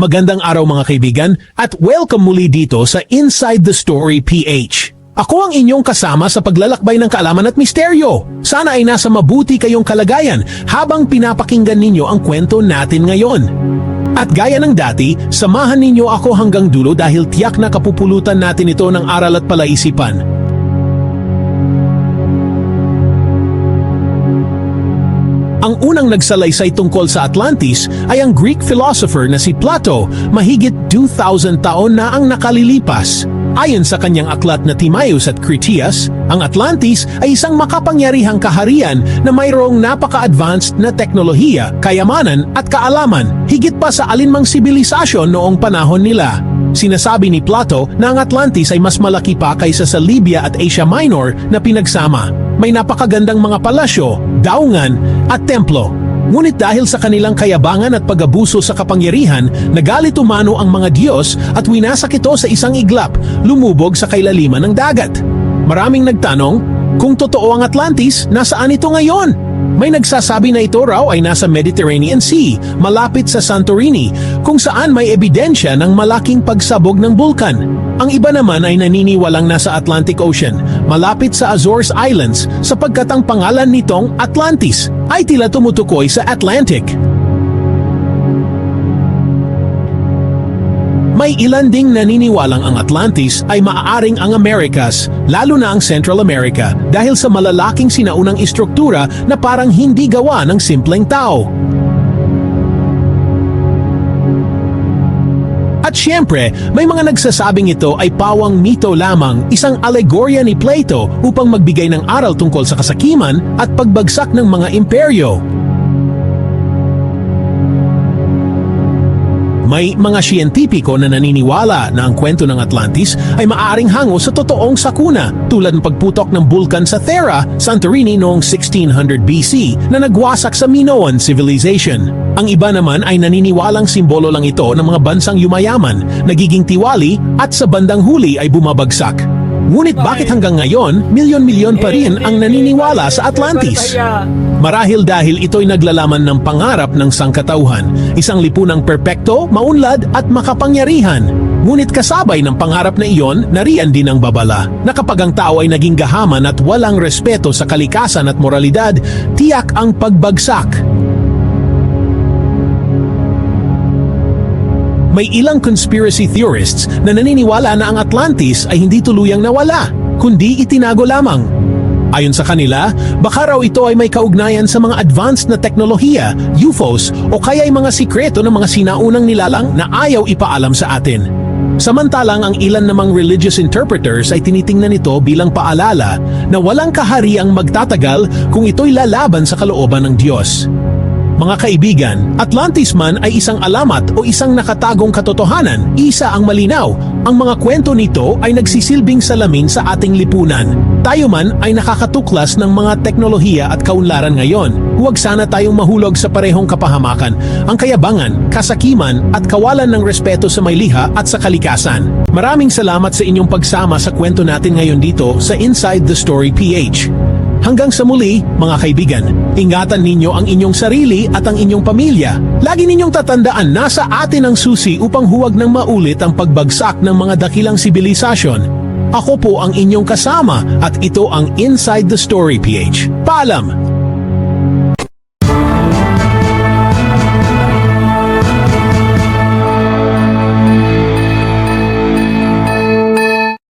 Magandang araw mga kaibigan at welcome muli dito sa Inside the Story PH. Ako ang inyong kasama sa paglalakbay ng kaalaman at misteryo. Sana ay nasa mabuti kayong kalagayan habang pinapakinggan ninyo ang kwento natin ngayon. At gaya ng dati, samahan ninyo ako hanggang dulo dahil tiyak na kapupulutan natin ito ng aral at palaisipan. Ang unang nagsalaysay tungkol sa Atlantis ay ang Greek philosopher na si Plato, mahigit 2,000 taon na ang nakalilipas. Ayon sa kanyang aklat na Timaeus at Critias, ang Atlantis ay isang makapangyarihang kaharian na mayroong napaka-advanced na teknolohiya, kayamanan at kaalaman, higit pa sa alinmang sibilisasyon noong panahon nila. Sinasabi ni Plato na ang Atlantis ay mas malaki pa kaysa sa Libya at Asia Minor na pinagsama. May napakagandang mga palasyo, daungan at templo. Ngunit dahil sa kanilang kayabangan at pag-abuso sa kapangyarihan, nagalit umano ang mga Diyos at winasak ito sa isang iglap, lumubog sa kailaliman ng dagat. Maraming nagtanong, kung totoo ang Atlantis, nasaan ito ngayon? May nagsasabi na ito raw ay nasa Mediterranean Sea, malapit sa Santorini, kung saan may ebidensya ng malaking pagsabog ng bulkan. Ang iba naman ay naniniwalang nasa Atlantic Ocean, malapit sa Azores Islands, sapagkat ang pangalan nitong Atlantis ay tila tumutukoy sa Atlantic. May ilan ding naniniwalang ang Atlantis ay maaaring ang Americas, lalo na ang Central America, dahil sa malalaking sinaunang istruktura na parang hindi gawa ng simpleng tao. At syempre, may mga nagsasabing ito ay pawang mito lamang, isang alegorya ni Plato upang magbigay ng aral tungkol sa kasakiman at pagbagsak ng mga imperyo. May mga siyentipiko na naniniwala na ang kwento ng Atlantis ay maaaring hango sa totoong sakuna tulad ng pagputok ng bulkan sa Thera, Santorini noong 1600 BC na nagwasak sa Minoan civilization. Ang iba naman ay naniniwalang simbolo lang ito ng mga bansang yumayaman, nagiging tiwali at sa bandang huli ay bumabagsak. Ngunit bakit hanggang ngayon, milyon-milyon pa rin ang naniniwala sa Atlantis? Marahil dahil ito'y naglalaman ng pangarap ng sangkatauhan, isang lipunang perpekto, maunlad at makapangyarihan. Ngunit kasabay ng pangarap na iyon, nariyan din ang babala, na kapag ang tao ay naging gahaman at walang respeto sa kalikasan at moralidad, tiyak ang pagbagsak. May ilang conspiracy theorists na naniniwala na ang Atlantis ay hindi tuluyang nawala, kundi itinago lamang. Ayon sa kanila, baka raw ito ay may kaugnayan sa mga advanced na teknolohiya, UFOs o kaya ay mga sikreto ng mga sinaunang nilalang na ayaw ipaalam sa atin. Samantalang ang ilan namang religious interpreters ay tinitingnan ito bilang paalala na walang kahariang magtatagal kung ito'y lalaban sa kalooban ng Diyos. Mga kaibigan, Atlantis man ay isang alamat o isang nakatagong katotohanan, isa ang malinaw. Ang mga kwento nito ay nagsisilbing salamin sa ating lipunan. Tayo man ay nakakatuklas ng mga teknolohiya at kaunlaran ngayon. Huwag sana tayong mahulog sa parehong kapahamakan, ang kayabangan, kasakiman at kawalan ng respeto sa may liha at sa kalikasan. Maraming salamat sa inyong pagsama sa kwento natin ngayon dito sa Inside the Story PH. Hanggang sa muli, mga kaibigan, ingatan ninyo ang inyong sarili at ang inyong pamilya. Lagi ninyong tatandaan nasa atin ang susi upang huwag nang maulit ang pagbagsak ng mga dakilang sibilisasyon. Ako po ang inyong kasama at ito ang Inside the Story PH. Paalam!